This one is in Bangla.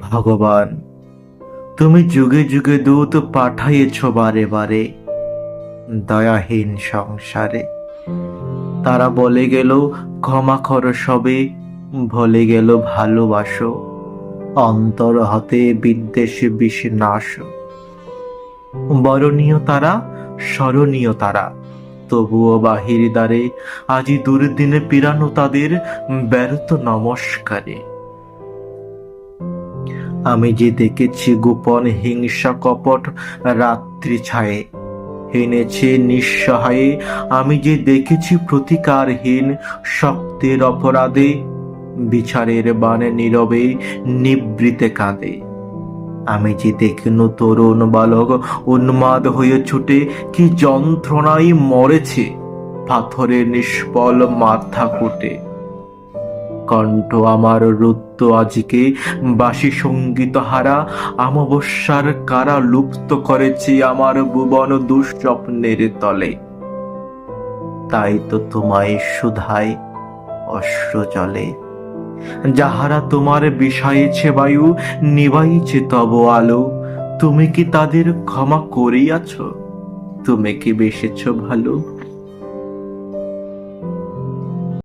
ভগবান, তুমি যুগে যুগে দূত পাঠাইয়েছ বারে বারে দয়াহীন সংসারে। তারা বলে গেল, ক্ষমা কর সবে ভলে গেল, ভালোবাসো, অন্তর হতে বিদ্বেষ বিষ নাশ। বরণীয় তারা, স্মরণীয় তারা। তবুও বাহির দ্বারে আজি দুর্দিনে পিরানো তাদের ব্যর্থ নমস্কারে। আমি যে দেখেছি গোপন হিংসা কপট রাত্রি ছায়ে, হেনেছে নিঃসহায়ে। আমি যে দেখেছি প্রতিকারহীন শক্তের অপরাধে, বিচারের বানে নীরবে নিবৃতে কাঁদে। আমি যে দেখিনু তরুণ বালক উন্মাদ হয়ে ছুটে, কি যন্ত্রণায় মরেছে পাথরের নিষ্ফল মাথা কুটে। কণ্ঠ আমার রুদ্র আজকে বাসি সংগীত হারা, অমাবস্যার কারা লুপ্ত করেছে আমার ভুবন দুঃস্বপ্নের তলে। তাই তো তোমায় সুধায় অশ্র জলে। যাহারা তোমার বিষাইছে বায়ু, নিবাইছে তব আলো। তুমি কি তাদের ক্ষমা করিয়াছ? তুমি কি বেসেছ ভালো?